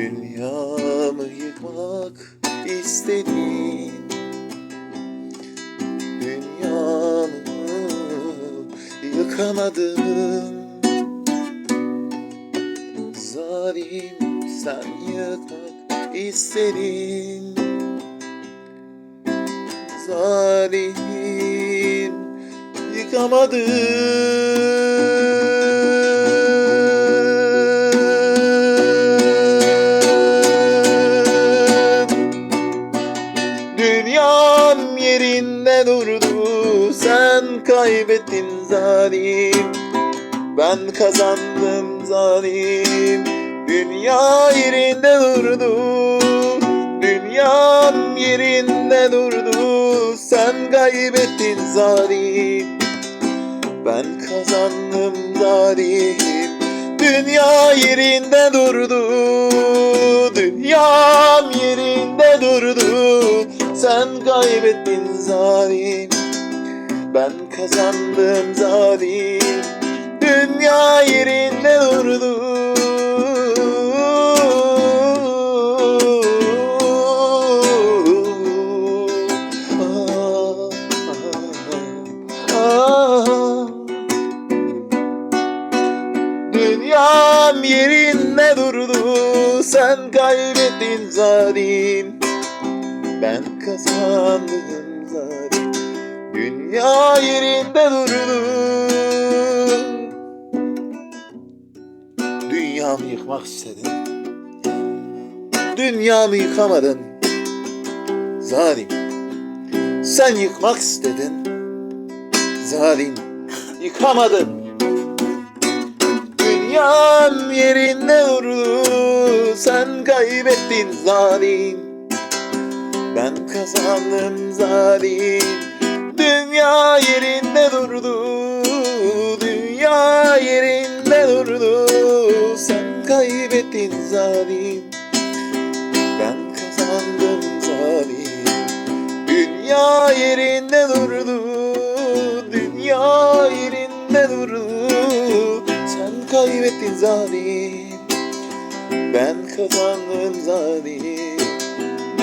Dünyamı yıkmak istedin Dünyamı yıkamadın. Zalim sen yıkmak istedin. Zalim yıkamadın Dünyam yerinde durdu Sen kaybettin zalim. Ben kazandım zalim Dünya yerinde durdu. Dünyam yerinde durdu Sen kaybettin zalim. Ben kazandım zalim Dünya yerinde durdu Sen kaybettin zalim. Ben kazandım zalim. Dünya yerinde durdu. Ah, ah, ah. Dünyam yerinde durdu. Sen kaybettin zalim Ben kazandım zalim Dünya yerinde durdu Dünyamı yıkmak istedin Dünyamı yıkamadın Zalim. Sen yıkmak istedin. Zalim. Yıkamadın Dünyam yerinde durdu. Sen kaybettin zalim Ben kazandım zalim. Dünya yerinde durdu. Dünya yerinde durdu. Sen kaybettin zalim. Ben kazandım zalim. Dünya yerinde durdu. Dünya yerinde durdu. Sen kaybettin zalim. Ben kazandım zalim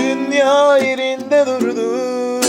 Dünya yerinde durdu